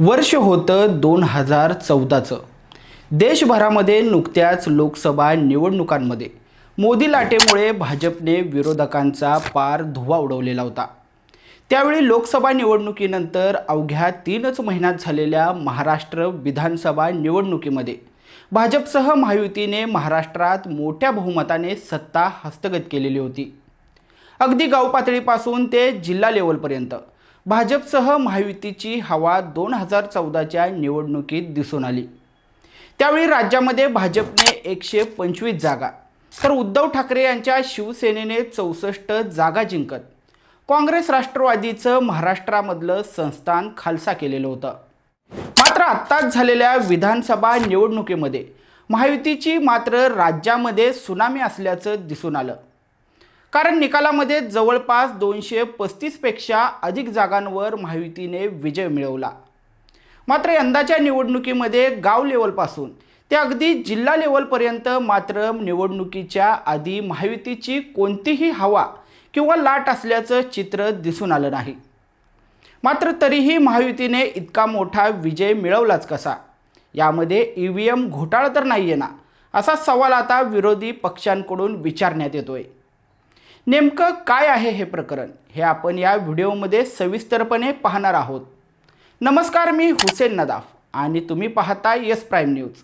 वर्ष होतं दोन हजार चौदाचं. देशभरामध्ये नुकत्याच लोकसभा निवडणुकांमध्ये मोदी लाटेमुळे भाजपने विरोधकांचा पार धुवा उडवलेला होता. त्यावेळी लोकसभा निवडणुकीनंतर अवघ्या तीनच महिन्यात झालेल्या महाराष्ट्र विधानसभा निवडणुकीमध्ये भाजपसह महायुतीने महाराष्ट्रात मोठ्या बहुमताने सत्ता हस्तगत केलेली होती. अगदी गाव पातळीपासून ते जिल्हा लेवलपर्यंत. भाजपसह महायुतीची हवा दोन हजार चौदाच्या निवडणुकीत दिसून आली. त्यावेळी राज्यामध्ये भाजपने एकशे पंचवीस जागा तर उद्धव ठाकरे यांच्या शिवसेनेने चौसष्ट जागा जिंकत. काँग्रेस राष्ट्रवादीचं महाराष्ट्रामधलं संस्थान खालसा केलेलं होतं. मात्र आत्ताच झालेल्या विधानसभा निवडणुकीमध्ये महायुतीची मात्र राज्यामध्ये सुनामी असल्याचं दिसून आलं. कारण निकालामध्ये जवळपास दोनशे पस्तीसपेक्षा अधिक जागांवर महायुतीने विजय मिळवला. मात्र यंदाच्या निवडणुकीमध्ये गाव लेवलपासून ते अगदी जिल्हा लेवलपर्यंत मात्र निवडणुकीच्या आधी महायुतीची कोणतीही हवा किंवा लाट असल्याचं चित्र दिसून आलं नाही. मात्र तरीही महायुतीने इतका मोठा विजय मिळवलाच कसा? यामध्ये ई व्ही एम घोटाळा तर नाही आहे ना? असा सवाल आता विरोधी पक्षांकडून विचारण्यात येतोय. नेमकं काय आहे हे प्रकरण हे आपण या व्हिडिओमध्ये सविस्तरपणे पाहणार आहोत. नमस्कार मी हुसेन नदाफ आणि तुम्ही पाहता यस प्राईम न्यूज.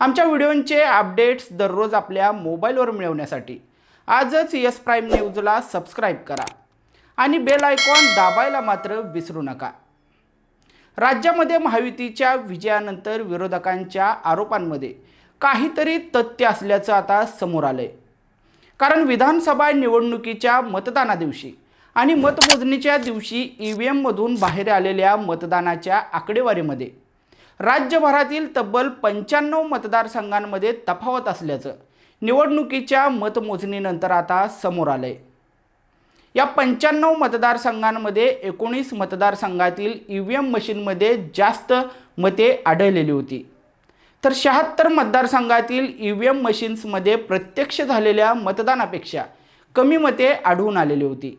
आमच्या व्हिडिओंचे अपडेट्स दररोज आपल्या मोबाईलवर मिळवण्यासाठी आजच यस प्राईम न्यूजला सबस्क्राईब करा आणि बेल आयकॉन दाबायला मात्र विसरू नका. राज्यामध्ये महायुतीच्या विजयानंतर विरोधकांच्या आरोपांमध्ये काहीतरी तथ्य असल्याचं आता समोर आलं आहे कारण विधानसभा निवडणुकीच्या मतदाना दिवशी आणि मतमोजणीच्या दिवशी ई व्ही एममधून बाहेर आलेल्या मतदानाच्या आकडेवारीमध्ये राज्यभरातील तब्बल पंच्याण्णव मतदारसंघांमध्ये तफावत असल्याचं निवडणुकीच्या मतमोजणीनंतर आता समोर आलं आहे या पंच्याण्णव मतदारसंघांमध्ये एकोणीस मतदारसंघातील ई व्ही एम मशीनमध्ये जास्त मते आढळलेली होती. तर शहात्तर मतदारसंघातील ई व्ही एम मशीन्समध्ये प्रत्यक्ष झालेल्या मतदानापेक्षा कमी मते आढळून आलेली होती.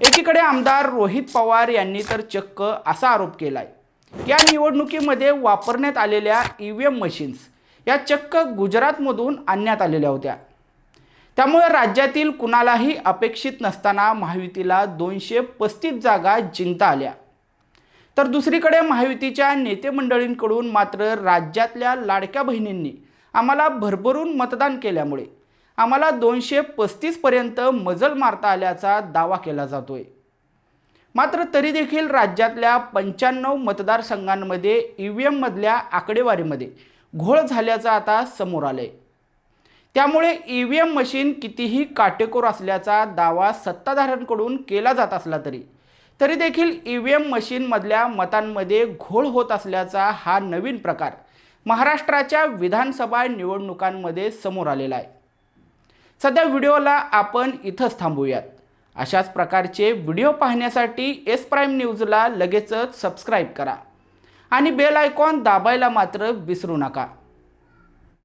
एकीकडे आमदार रोहित पवार यांनी तर चक्क असा आरोप केला आहे या निवडणुकीमध्ये वापरण्यात आलेल्या ई व्ही एम मशीन्स या चक्क गुजरातमधून आणण्यात आलेल्या होत्या. त्यामुळे राज्यातील कुणालाही अपेक्षित नसताना महायुतीला दोनशे पस्तीस जागा जिंकता आल्या. तर दुसरीकडे महायुतीच्या नेते मंडळींकडून मात्र राज्यातल्या लाडक्या बहिणींनी आम्हाला भरभरून मतदान केल्यामुळे आम्हाला दोनशे पस्तीसपर्यंत मजल मारता आल्याचा दावा केला जातोय. मात्र तरी देखील राज्यातल्या पंच्याण्णव मतदारसंघांमध्ये ई व्ही एममधल्या आकडेवारीमध्ये घोळ झाल्याचं आता समोर आलंय. त्यामुळे ई व्ही एम मशीन कितीही काटेकोर असल्याचा दावा सत्ताधाऱ्यांकडून केला जात असला तरी तरी देखील ई व्ही एम मशीनमधल्या मतांमध्ये घोळ होत असल्याचा हा नवीन प्रकार महाराष्ट्राच्या विधानसभा निवडणुकांमध्ये समोर आलेला आहे. सध्या व्हिडिओला आपण इथंच थांबूयात. अशाच प्रकारचे व्हिडिओ पाहण्यासाठी एस प्राईम न्यूजला लगेचच सबस्क्राईब करा आणि बेल आयकॉन दाबायला मात्र विसरू नका.